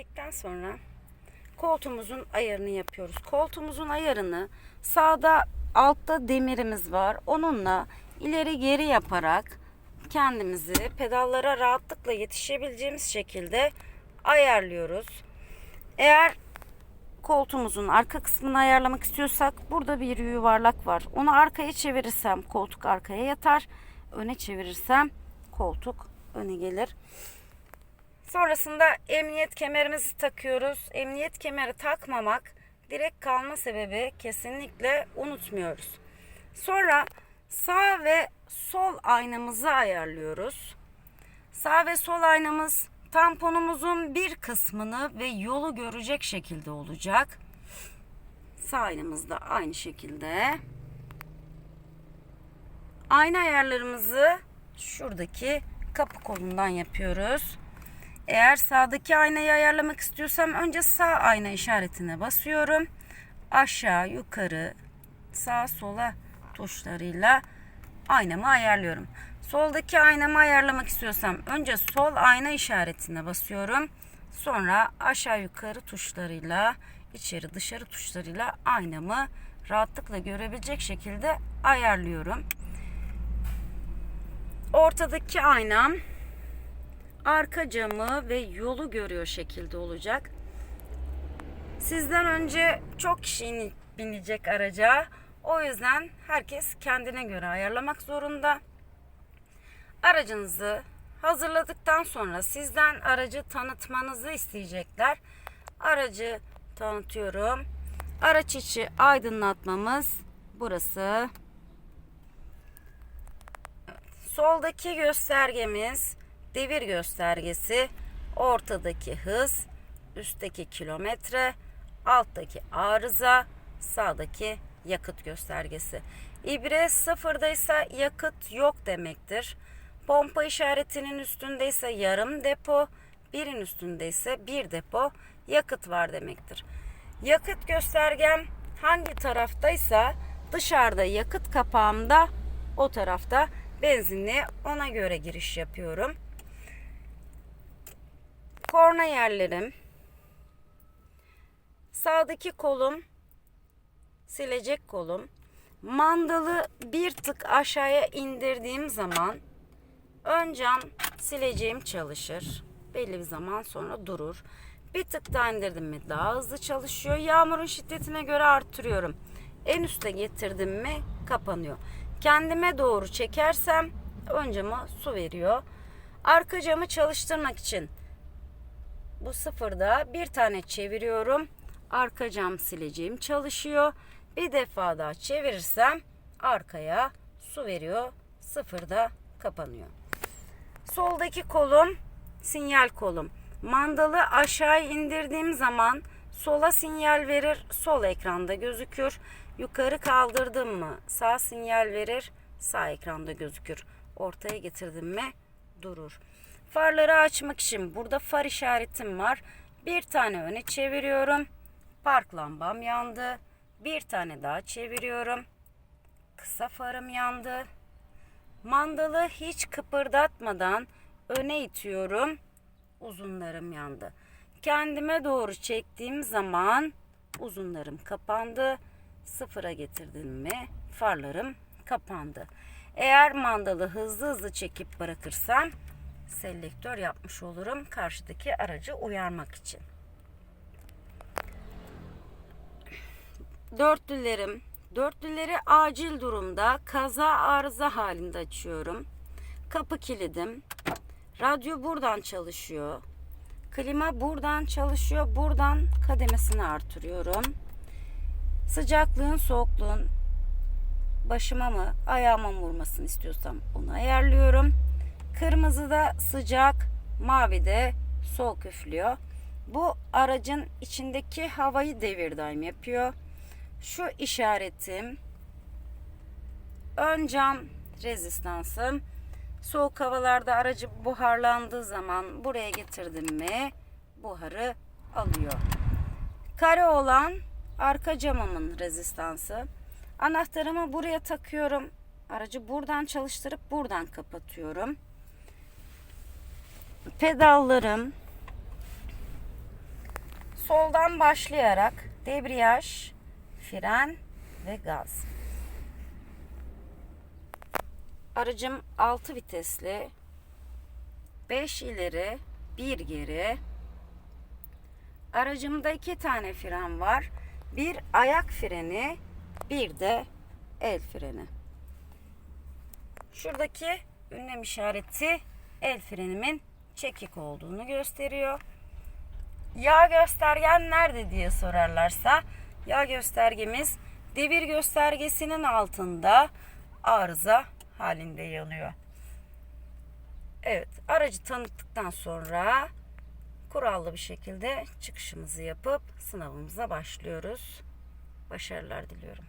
dedikten sonra koltuğumuzun ayarını yapıyoruz. Koltuğumuzun ayarını sağda altta demirimiz var. Onunla ileri geri yaparak kendimizi pedallara rahatlıkla yetişebileceğimiz şekilde ayarlıyoruz. Eğer koltuğumuzun arka kısmını ayarlamak istiyorsak burada bir yuvarlak var. Onu arkaya çevirirsem koltuk arkaya yatar. Öne çevirirsem koltuk öne gelir. Sonrasında emniyet kemerimizi takıyoruz. Emniyet kemeri takmamak direkt kalma sebebi kesinlikle unutmuyoruz. Sonra sağ ve sol aynamızı ayarlıyoruz. Sağ ve sol aynamız tamponumuzun bir kısmını ve yolu görecek şekilde olacak. Sağ aynamız da aynı şekilde. Ayna ayarlarımızı şuradaki kapı kolundan yapıyoruz. Eğer sağdaki aynayı ayarlamak istiyorsam önce sağ ayna işaretine basıyorum. Aşağı, yukarı, sağ, sola tuşlarıyla aynamı ayarlıyorum. Soldaki aynamı ayarlamak istiyorsam önce sol ayna işaretine basıyorum. Sonra aşağı yukarı tuşlarıyla, içeri dışarı tuşlarıyla aynamı rahatlıkla görebilecek şekilde ayarlıyorum. Ortadaki aynam arka camı ve yolu görüyor şekilde olacak. Sizden önce çok kişi binecek araca. O yüzden herkes kendine göre ayarlamak zorunda. Aracınızı hazırladıktan sonra sizden aracı tanıtmanızı isteyecekler. Aracı tanıtıyorum. Araç içi aydınlatmamız burası. Soldaki göstergemiz devir göstergesi, ortadaki hız, üstteki kilometre, alttaki arıza, sağdaki yakıt göstergesi. İbre sıfırdaysa yakıt yok demektir. Pompa işaretinin üstündeyse yarım depo, birin üstündeyse bir depo yakıt var demektir. Yakıt göstergem hangi taraftaysa dışarıda yakıt kapağımda o tarafta benzinli ona göre giriş yapıyorum. Korna yerlerim. Sağdaki kolum silecek kolum. Mandalı bir tık aşağıya indirdiğim zaman ön cam sileceğim çalışır. Belli bir zaman sonra durur. Bir tık daha indirdim mi daha hızlı çalışıyor. Yağmurun şiddetine göre artırıyorum. En üste getirdim mi kapanıyor. Kendime doğru çekersem ön cama su veriyor. Arka camı çalıştırmak için bu sıfırda bir tane çeviriyorum. Arka cam sileceğim çalışıyor. Bir defa daha çevirirsem arkaya su veriyor. Sıfırda kapanıyor. Soldaki kolum sinyal kolum. Mandalı aşağı indirdiğim zaman sola sinyal verir. Sol ekranda gözükür. Yukarı kaldırdım mı sağ sinyal verir. Sağ ekranda gözükür. Ortaya getirdim mi durur. Farları açmak için burada far işaretim var. Bir tane öne çeviriyorum. Park lambam yandı. Bir tane daha çeviriyorum. Kısa farım yandı. Mandalı hiç kıpırdatmadan öne itiyorum. Uzunlarım yandı. Kendime doğru çektiğim zaman uzunlarım kapandı. Sıfıra getirdim mi farlarım kapandı. Eğer mandalı hızlı hızlı çekip bırakırsam selektör yapmış olurum karşıdaki aracı uyarmak için. Dörtlülerim. Dörtlüleri acil durumda kaza arıza halinde açıyorum. Kapı kilidim. Radyo buradan çalışıyor. Klima buradan çalışıyor. Buradan kademesini artırıyorum. Sıcaklığın, soğukluğun başıma mı, ayağıma mı vurmasını istiyorsam onu ayarlıyorum. Kırmızıda sıcak, mavide soğuk üflüyor. Bu aracın içindeki havayı devir daim yapıyor. Şu işaretim ön cam rezistansım. Soğuk havalarda aracı buharlandığı zaman buraya getirdim mi buharı alıyor. Kare olan arka camımın rezistansı. Anahtarımı buraya takıyorum. Aracı buradan çalıştırıp buradan kapatıyorum. Pedallarım soldan başlayarak debriyaj, fren ve gaz. Aracım 6 vitesli. 5 ileri, 1 geri. Aracımda iki tane fren var. Bir ayak freni, bir de el freni. Şuradaki ünlem işareti el frenimin çekik olduğunu gösteriyor. Yağ göstergen nerede diye sorarlarsa yağ göstergemiz devir göstergesinin altında arıza halinde yanıyor. Evet, aracı tanıttıktan sonra kurallı bir şekilde çıkışımızı yapıp sınavımıza başlıyoruz. Başarılar diliyorum.